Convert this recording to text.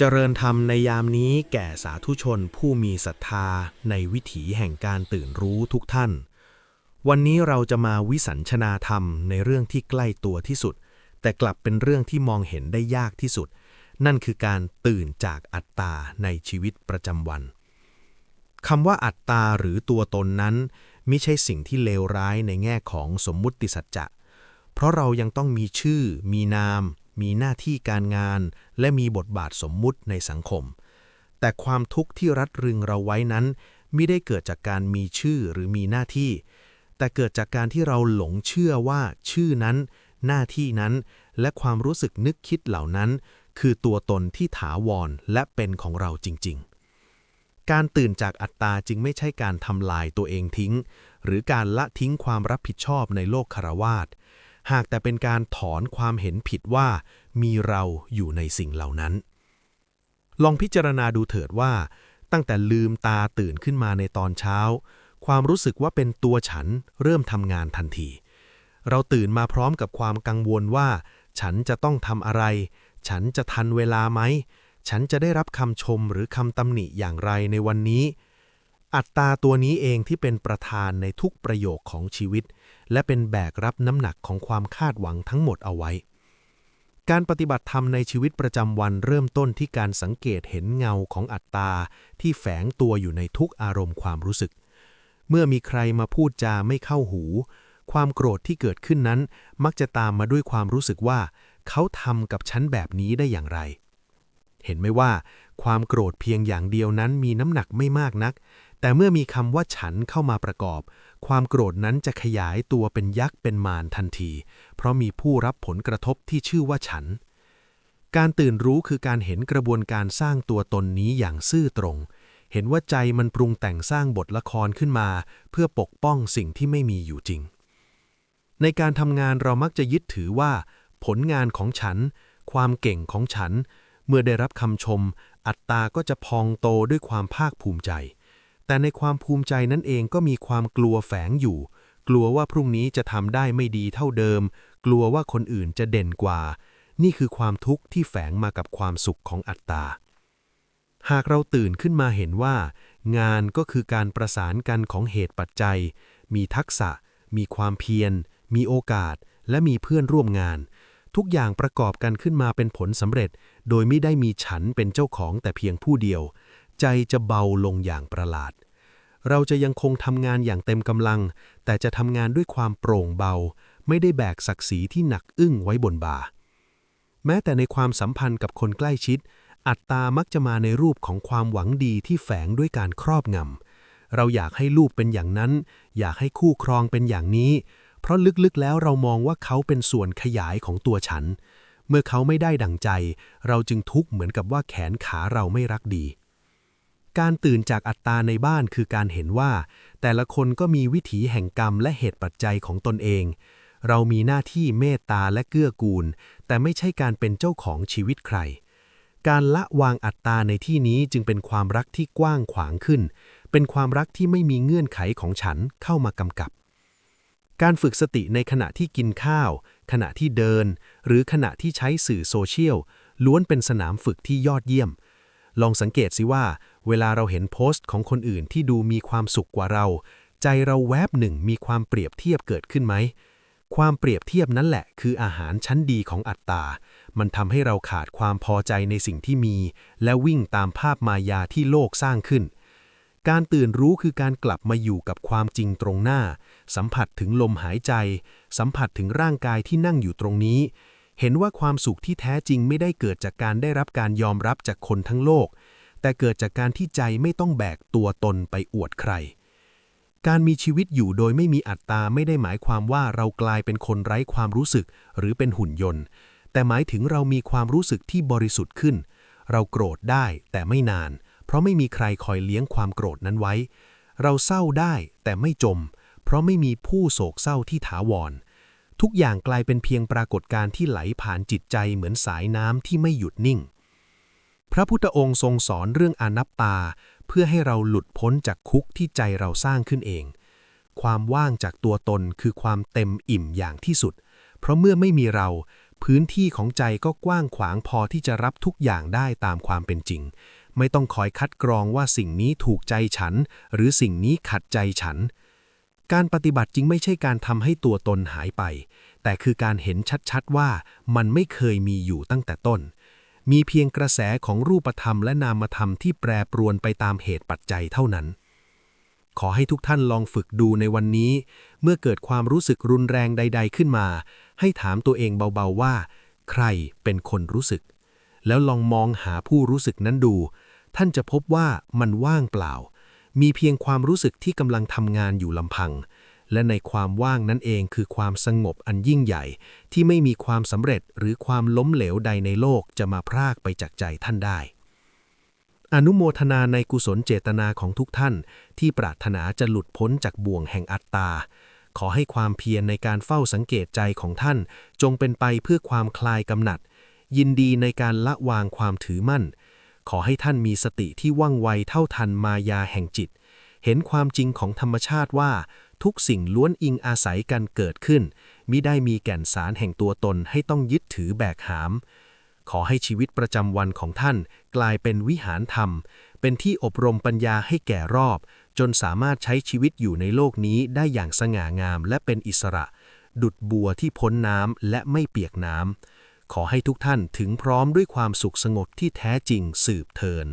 เจริญธรรมในยามนี้แก่สาธุชนผู้มีศรัทธาในวิถีแห่งการตื่นรู้ทุกท่าน วันนี้เราจะมาวิสัญชนาธรรมในเรื่องที่ใกล้ตัวที่สุด แต่กลับเป็นเรื่องที่มองเห็นได้ยากที่สุด นั่นคือการตื่นจากอัตตาในชีวิตประจำวันคำว่าอัตตาหรือตัวตนนั้นไม่ใช่สิ่งที่เลวร้ายในแง่ของสมมุติสัจจะ เพราะเรายังต้องมีชื่อ มีนาม มีหน้าที่การงาน และมีบทบาทสมมุติในสังคม แต่ความทุกข์ที่รัดรึงเราไว้นั้นไม่ได้เกิดจากการมีชื่อหรือมีหน้าที่ แต่เกิดจากการที่เราหลงเชื่อว่าชื่อนั้น หน้าที่นั้น และความรู้สึกนึกคิดเหล่านั้น คือตัวตนที่ถาวรและเป็นของเราจริง ๆ การตื่นจากอัตตาจึงไม่ใช่การทำลายตัวเองทิ้ง หรือการละทิ้งความรับผิดชอบในโลกคารวาส หากแต่เป็นการถอนความเห็นผิดว่ามีเราอยู่ในสิ่งเหล่านั้น ลองพิจารณาดูเถิดว่า ตั้งแต่ลืมตาตื่นขึ้นมาในตอนเช้า ความรู้สึกว่าเป็นตัวฉันเริ่มทำงานทันที เราตื่นมาพร้อมกับความกังวลว่า ฉันจะต้องทำอะไร ฉันจะทันเวลาไหม ฉันจะได้รับคำชมหรือคำตำหนิอย่างไรในวันนี้ อัตตาตัวนี้เองที่เป็นประธานในทุกประโยคของชีวิต และเป็นแบกรับน้ำหนักของความคาดหวังทั้งหมดเอาไว้ การปฏิบัติธรรมในชีวิตประจำวันเริ่มต้นที่การสังเกตเห็นเงาของอัตตา ที่แฝงตัวอยู่ในทุกอารมณ์ความรู้สึก เมื่อมีใครมาพูดจาไม่เข้าหู ความโกรธที่เกิดขึ้นนั้น มักจะตามมาด้วยความรู้สึกว่า เขาทำกับฉันแบบนี้ได้อย่างไร เห็นไหมว่า ความโกรธเพียงอย่างเดียวนั้นมีน้ำหนักไม่มากนักแต่เมื่อมีคำว่าฉันเข้ามาประกอบ ความโกรธนั้นจะขยายตัวเป็นยักษ์เป็นมารทันที เพราะมีผู้รับผลกระทบที่ชื่อว่าฉัน การตื่นรู้คือการเห็นกระบวนการสร้างตัวตนนี้อย่างซื่อตรง เห็นว่าใจมันปรุงแต่งสร้างบทละครขึ้นมา เพื่อปกป้องสิ่งที่ไม่มีอยู่จริง ในการทำงานเรามักจะยึดถือว่า ผลงานของฉัน ความเก่งของฉัน เมื่อได้รับคำชม อัตตาก็จะพองโตด้วยความภาคภูมิใจ แต่ในความภูมิใจนั้นเองก็มีความกลัวแฝงอยู่ กลัวว่าพรุ่งนี้จะทำได้ไม่ดีเท่าเดิม กลัวว่าคนอื่นจะเด่นกว่า นี่คือความทุกข์ที่แฝงมากับความสุขของอัตตา หากเราตื่นขึ้นมาเห็นว่า งานก็คือการประสานกันของเหตุปัจจัย มีทักษะ มีความเพียร มีโอกาส และมีเพื่อนร่วมงาน ทุกอย่างประกอบกันขึ้นมาเป็นผลสำเร็จ โดยไม่ได้มีฉันเป็นเจ้าของแต่เพียงผู้เดียว ใจจะเบาลงอย่างประหลาด เราจะยังคงทำงานอย่างเต็มกำลัง แต่จะทำงานด้วยความโปร่งเบา ไม่ได้แบกศักดิ์ศรีที่หนักอึ้งไว้บนบ่า แม้แต่ในความสัมพันธ์กับคนใกล้ชิด อัตตามักจะมาในรูปของความหวังดีที่แฝงด้วยการครอบงำ เราอยากให้ลูกเป็นอย่างนั้น อยากให้คู่ครองเป็นอย่างนี้ เพราะลึกๆแล้วเรามองว่าเขาเป็นส่วนขยายของตัวฉัน เมื่อเขาไม่ได้ดั่งใจ เราจึงทุกข์เหมือนกับว่าแขนขาเราไม่รักดี การตื่นจากอัตตาในบ้านคือการเห็นว่า แต่ละคนก็มีวิถีแห่งกรรมและเหตุปัจจัยของตนเอง เรามีหน้าที่เมตตาและเกื้อกูล แต่ไม่ใช่การเป็นเจ้าของชีวิตใคร การละวางอัตตาในที่นี้จึงเป็นความรักที่กว้างขวางขึ้น เป็นความรักที่ไม่มีเงื่อนไขของฉันเข้ามากำกับ การฝึกสติในขณะที่กินข้าว ขณะที่เดิน หรือขณะที่ใช้สื่อโซเชียลล้วนเป็นสนามฝึกที่ยอดเยี่ยม ลองสังเกตสิว่า เวลาเราเห็นโพสต์ของคนอื่นที่ดูมีความสุขกว่าเรา ใจเราแวบหนึ่งมีความเปรียบเทียบเกิดขึ้นไหม ความเปรียบเทียบนั่นแหละ คืออาหารชั้นดีของอัตตา มันทำให้เราขาดความพอใจในสิ่งที่มี และวิ่งตามภาพมายาที่โลกสร้างขึ้น การตื่นรู้คือการกลับมาอยู่กับความจริงตรงหน้า สัมผัสถึงลมหายใจ สัมผัสถึงร่างกายที่นั่งอยู่ตรงนี้ เห็นว่าความสุขที่แท้จริงไม่ได้เกิดจากการได้รับการยอมรับจากคนทั้งโลก แต่เกิดจากการที่ใจไม่ต้องแบกตัวตนไปอวดใคร การมีชีวิตอยู่โดยไม่มีอัตตาไม่ได้หมายความว่าเรากลายเป็นคนไร้ความรู้สึกหรือเป็นหุ่นยนต์ แต่หมายถึงเรามีความรู้สึกที่บริสุทธิ์ขึ้น เราโกรธได้แต่ไม่นาน เพราะไม่มีใครคอยเลี้ยงความโกรธนั้นไว้ เราเศร้าได้แต่ไม่จม เพราะไม่มีผู้โศกเศร้าที่ถาวร ทุกอย่างกลายเป็นเพียงปรากฏการณ์ที่ไหลผ่านจิตใจเหมือนสายน้ำที่ไม่หยุดนิ่ง พระพุทธองค์ทรงสอนเรื่องอนัตตา เพื่อให้เราหลุดพ้นจากคุกที่ใจเราสร้างขึ้นเอง ความว่างจากตัวตนคือความเต็มอิ่มอย่างที่สุด เพราะเมื่อไม่มีเราพื้นที่ของใจก็กว้างขวางพอที่จะรับทุกอย่างได้ตามความเป็นจริง ไม่ต้องคอยคัดกรองว่าสิ่งนี้ถูกใจฉัน หรือสิ่งนี้ขัดใจฉัน การปฏิบัติจริงไม่ใช่การทำให้ตัวตนหายไป แต่คือการเห็นชัดๆว่ามันไม่เคยมีอยู่ตั้งแต่ต้น มีเพียงกระแสของรูปธรรมและนามธรรมที่แปรปรวนไปตามเหตุปัจจัยเท่านั้น ขอให้ทุกท่านลองฝึกดูในวันนี้ เมื่อเกิดความรู้สึกรุนแรงใด ๆ ขึ้นมา ให้ถามตัวเองเบาๆว่า ใครเป็นคนรู้สึก แล้วลองมองหาผู้รู้สึกนั้นดู ท่านจะพบว่ามันว่างเปล่า มีเพียงความรู้สึกที่กำลังทำงานอยู่ลำพัง และในความว่างนั้นเองคือความสงบอันยิ่งใหญ่ ที่ไม่มีความสำเร็จหรือความล้มเหลวใดในโลกจะมาพรากไปจากใจท่านได้ อนุโมทนาในกุศลเจตนาของทุกท่าน ที่ปรารถนาจะหลุดพ้นจากบ่วงแห่งอัตตา ขอให้ความเพียรในการเฝ้าสังเกตใจของท่าน จงเป็นไปเพื่อความคลายกำหนัด ยินดีในการละวางความถือมั่น ขอให้ท่านมีสติที่ว่องไวเท่าทันมายาแห่งจิต เห็นความจริงของธรรมชาติว่า ทุกสิ่งล้วนอิงอาศัยกันเกิดขึ้นมิได้มีแก่นสารแห่งตัวตนให้ต้องยึดถือแบกหาม ขอให้ชีวิตประจำวันของท่านกลายเป็นวิหารธรรม เป็นที่อบรมปัญญาให้แก่รอบ จนสามารถใช้ชีวิตอยู่ในโลกนี้ได้อย่างสง่างามและเป็นอิสระ ดุดบัวที่พ้นน้ำและไม่เปียกน้ำขอให้ทุกท่านถึงพร้อมด้วยความสุขสงบที่แท้จริงสืบเทิน